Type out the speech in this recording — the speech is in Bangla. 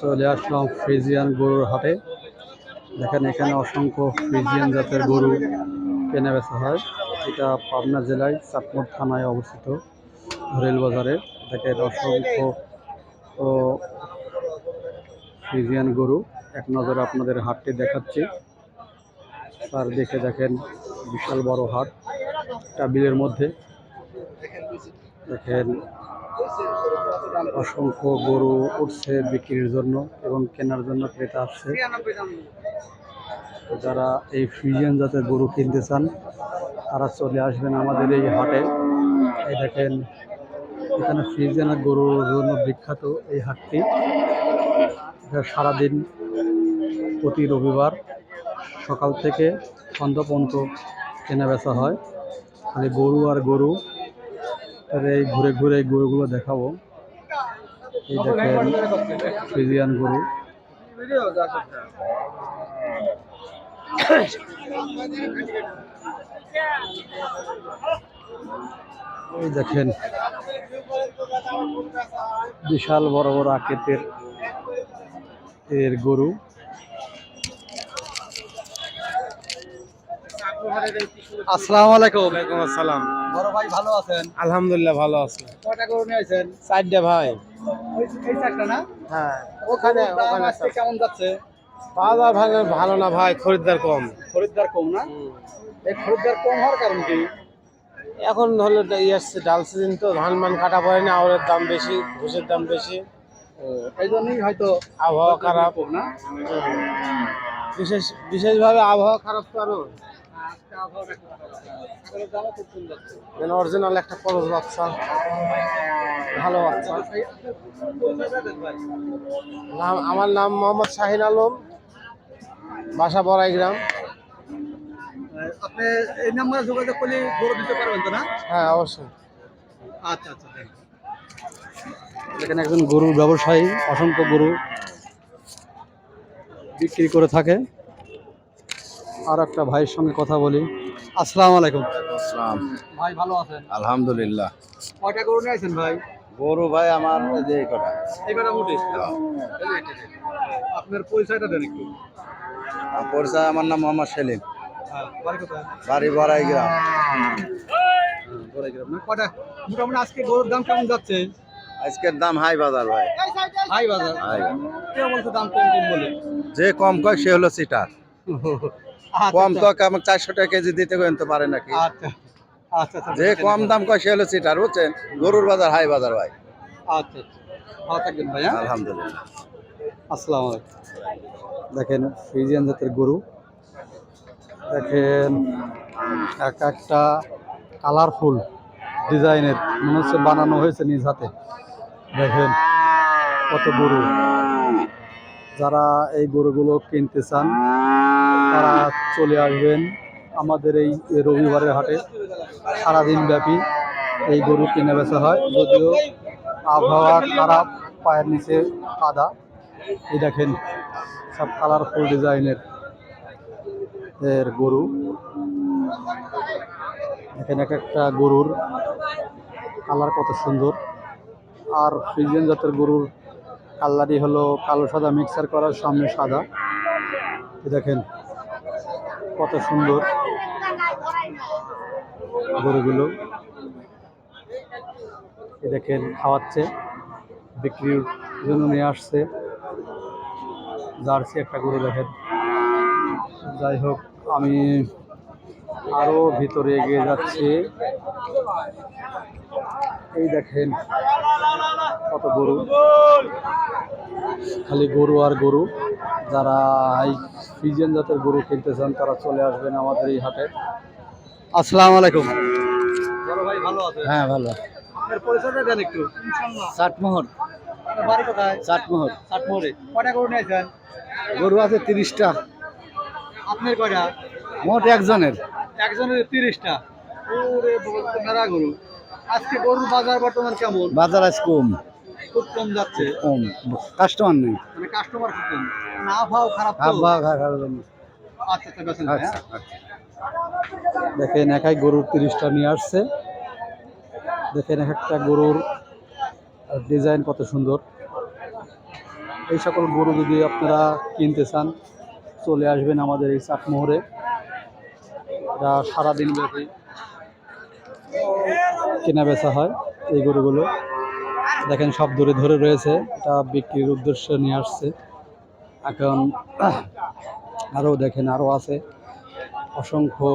চলে আসলাম ফ্রিজিয়ান গরুর হাটে। দেখেন এখানে অসংখ্য ফ্রিজিয়ান জাতের গরু কেনা বেচা হয়। এটা পাবনা জেলায় চাটমোট থানায় অবস্থিত, রেলবাজারে। দেখেন অসংখ্য ফ্রিজিয়ান গরু। এক নজরে আপনাদের হাটটি দেখাচ্ছি। তার দেখে দেখেন, বিশাল বড় হাট। এটা বিলের মধ্যে। দেখেন অসংখ্য গরু উঠছে বিক্রির জন্য এবং কেনার জন্য ক্রেতা আসছে। যারা এই ফ্রিজিয়ান জাতের গরু কিনতে চান, তারা চলে আসবেন আমাদের এই হাটে। এই দেখেন, এখানে ফ্রিজিয়ানের গরুর জন্য বিখ্যাত এই হাটটি। এটা সারাদিন প্রতি রবিবার সকাল থেকে সন্ধ্যা পর্যন্ত কেনা বেচা হয়। খালি গরু আর গরু। এই ঘুরে ঘুরে গরুগুলো দেখাবো। এই দেখেন ফ্রিজিয়ান গরু। এই দেখেন বিশাল বড় বড় আকৃতির এর গরু। আসসালামু আলাইকুম। ওয়ালাইকুম আসসালাম। বড় ভাই ভালো আছেন? আলহামদুলিল্লাহ ভালো আছি। কয়টা গরু নিয়েছেন চারটে ভাই। এই চারটা না? হ্যাঁ ওখানে ওখানে কেমন যাচ্ছে? বাজার ভাঙে ভালো না ভাই খরিদ্দার কম। খরিদ্দার কম না? এই খরিদ্দার কম হওয়ার কারণ কি? এখন হলো ইয়ে আসছে ডাল সিজন তো ধান মান কাটা পড়ে না আউরের দাম বেশি ঘুষের দাম বেশি। এই জন্যই হয়তো আবহাওয়া খারাপ। না? বিশেষ বিশেষভাবে আবহাওয়া খারাপ তো আরও। অরিজিনাল একটা খরচ বাচ্চা। ভালো বাচ্চা। নাম আমার নাম মোহাম্মদ শাহিন আলম বাসা বড়াই গ্রাম আপনি এই নাম্বারে যোগাযোগ করলে গরু দিতে পারবেন তো না? হ্যাঁ অবশ্যই। আচ্ছা আচ্ছা এখানে একজন গরুর ব্যবসায়ী অসংখ্য গরু বিক্রি করে থাকে। আর একটা ভাইয়ের সঙ্গে কথা বলি। আসসালামু আলাইকুম। আসসালাম। ভাই ভালো আছেন? আলহামদুলিল্লাহ। কয়টা গরু নিয়েছেন ভাই? গরু ভাই আমার যে কটা। এই কটা মোটে? আপনার পরিচয়টা দেন একটু। আর পরিচয় আমার নাম মোহাম্মদ সেলিম। হ্যাঁ বাড়ি বড়াই গ্রাম। বড়াই গ্রাম না? মোটামুটি আজকে গরুর দাম কেমন যাচ্ছে? আজকের দাম হাই বাজার ভাই। হাই বাজার। হাই। কেউ বলছে দাম কম কম বলে? যে কম কয় সে হলো সিটার। কম তো আমার চারশো টাকা কেজি দিতে তো পারে নাকি? আচ্ছা আচ্ছা আচ্ছা যে কম দাম কয় সে হলো সিটার বুঝছেন? গরুর বাজার হাই বাজার ভাই। আচ্ছা আচ্ছা। ভালো থাকবেন ভাই হ্যাঁ? আলহামদুলিল্লাহ। আসসালামু আলাইকুম। দেখেন ফ্রিজিয়ান জাতের গরু। দেখেন এক একটা কালারফুল ডিজাইনের মনে হচ্ছে বানানো হয়েছে নিজ হাতে। দেখেন কত গরু। যারা এই গরুগুলো কিনতে চান তারা চলে আসবেন আমাদের এই রবিবারের হাটে। সারাদিন ব্যাপী এই গরু কিনে বেচা হয়। যদিও আবহাওয়া খারাপ, পায়ের নিচে কাদা। এই দেখেন, সব কালারফুল ডিজাইনের এর গরু। এখানে এক একটা গরুর কালার কত সুন্দর। আর ফ্রিজিয়ান জাতের গরুর কালারই হলো কালো সাদা, মিক্সার করার সামনে সাদা। দেখেন কত সুন্দর গরুগুলো। দেখেন, খাওয়াচ্ছে, বিক্রির জন্য নিয়ে আসছে। জার্সি একটা গরু দেখেন। যাই হোক, আমি আরও ভিতরে এগিয়ে যাচ্ছি। এই দেখেন কত গরু। খালি গরু আর গরু। যারা হাই ফ্রিজিয়ান জাতের গরু কিনতে চান তারা চলে আসবেন আমাদের এই হাটে। আসসালামু আলাইকুম। বড় ভাই ভালো আছে? হ্যাঁ ভালো। আপনার পরিচয়টা দেন একটু। ইনশাআল্লাহ। ষাটমোহর বাড়ি কোথায়? ষাটমোহর চাটমোহরে। কয়টা গরু নিয়েছেন গরু আছে তিরিশটা। আপনার কয়টা? মোট একজনের। একজনের তিরিশটা। ওরে বলতে মেলা গরু। আজকে গরুর বাজার বর্তমান কেমন? বাজার আজ কম। খুব কম যাচ্ছে। কম। কাস্টমার নেই। মানে কাস্টমার খুব কম। না আবহাওয়া খারাপ আবহাওয়া খারাপ আচ্ছা আচ্ছা আচ্ছা দেখেন একাই গরুর তিরিশটা নিয়ে আসছে। দেখেন এক একটা গরুর ডিজাইন কত সুন্দর। এই সকল গরু যদি আপনারা কিনতে চান চলে আসবেন আমাদের এই চাটমোহরে এটা সারাদিন ব্যাপী কেনা বেচা হয় এই গরুগুলো। দেখেন সব দূরে ধরে রয়েছে, এটা বিক্রির উদ্দেশ্যে নিয়ে আসছে। এখন আরও দেখেন আরও আছে। অসংখ্য